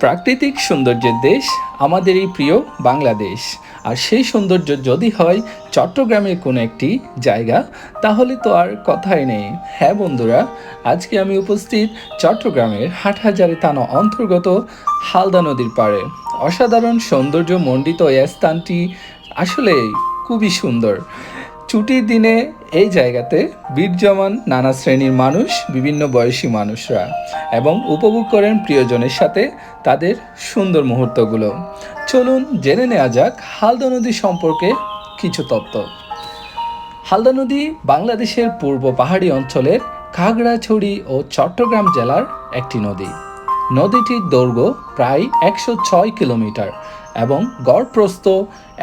প্রাকৃতিক সৌন্দর্যের দেশ আমাদের এই প্রিয় বাংলাদেশ। আর সেই সৌন্দর্য যদি হয় চট্টগ্রামের কোনো একটি জায়গা, তাহলে তো আর কথাই নেই। হ্যাঁ বন্ধুরা, আজকে আমি উপস্থিত চট্টগ্রামের হাটহাজারি থানা অন্তর্গত হালদা নদীর পাড়ে। অসাধারণ সৌন্দর্য মণ্ডিত এই স্থানটি আসলে খুবই সুন্দর। ছুটির দিনে এই জায়গাতে বিদ্যমান নানা শ্রেণির মানুষ, বিভিন্ন বয়সী মানুষরা এবং উপভোগ করেন প্রিয়জনের সাথে তাদের সুন্দর মুহূর্তগুলো। চলুন জেনে নেওয়া যাক হালদা নদী সম্পর্কে কিছু তথ্য হালদা নদী বাংলাদেশের পূর্ব পাহাড়ি অঞ্চলের খাগড়াছড়ি ও চট্টগ্রাম জেলার একটি নদী। নদীটির দৈর্ঘ্য প্রায় একশো ছয় কিলোমিটার এবং গড় প্রস্থ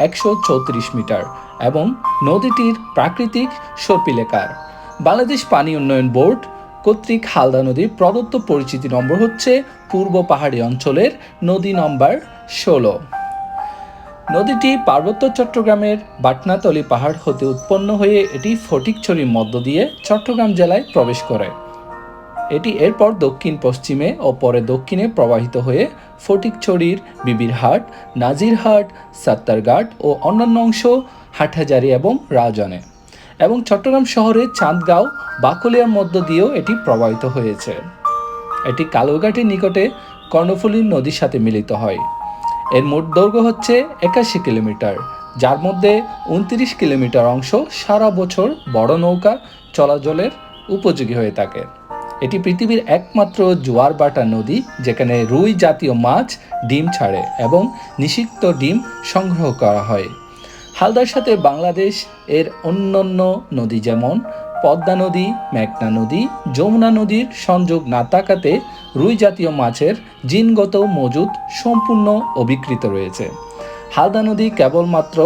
একশো চৌত্রিশ মিটার। এবং নদীটির প্রাকৃতিক সর্পিলেকার। বাংলাদেশ পানি উন্নয়ন বোর্ড কর্তৃক হালদা নদীর প্রদত্ত পরিচিতি নম্বর হচ্ছে পূর্ব পাহাড়ি অঞ্চলের নদী নম্বর ষোলো। নদীটি পার্বত্য চট্টগ্রামের বাটনাতলি পাহাড় হতে উৎপন্ন হয়ে এটি ফটিকছড়ির মধ্য দিয়ে চট্টগ্রাম জেলায় প্রবেশ করে। এটি এরপর দক্ষিণ পশ্চিমে ও পরে দক্ষিণে প্রবাহিত হয়ে ফটিকছড়ির, বিবিরহাট, নাজিরহাট সাত্তারঘাট ও অন্যান্য অংশ হাটহাজারি এবং রাউজানে এবং চট্টগ্রাম শহরের চাঁদগাঁও, বাকলিয়ার মধ্য দিয়েও এটি প্রবাহিত হয়েছে। এটি কালোঘাটের নিকটে কর্ণফুলী নদীর সাথে মিলিত হয়। এর মোট দৈর্ঘ্য হচ্ছে একাশি কিলোমিটার, যার মধ্যে উনত্রিশ কিলোমিটার অংশ সারা বছর বড় নৌকা চলাচলের উপযোগী হয়ে থাকে। এটি পৃথিবীর একমাত্র জোয়ার বাটা নদী যেখানে রুই জাতীয় মাছ, ডিম ছাড়ে এবং নিষিক্ত ডিম সংগ্রহ করা হয়। হালদার সাথে বাংলাদেশ এর অন্যান্য নদী যেমন পদ্মা নদী, মেঘনা নদী, যমুনা নদীর সংযোগ না থাকাতে রুই জাতীয় মাছের জিনগত মজুদ সম্পূর্ণ অবিকৃত রয়েছে। হালদা নদী কেবলমাত্র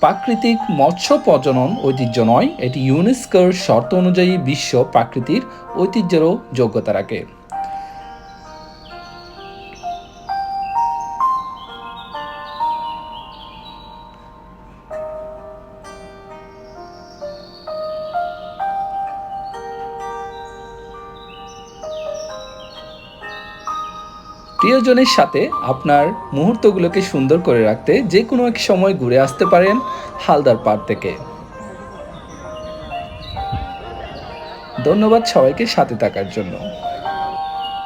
প্রাকৃতিক মৎস্য প্রজনন ঐতিহ্য নয় এটি ইউনেস্কোর শর্ত অনুযায়ী বিশ্ব প্রাকৃতির ঐতিহ্যেরও যোগ্যতা রাখে। প্রিয়জনের সাথে আপনার মুহূর্তগুলোকে সুন্দর করে রাখতে যে কোনো এক সময় ঘুরে আসতে পারেন হালদার পাড় থেকে। ধন্যবাদ সবাইকে সাথে থাকার জন্য।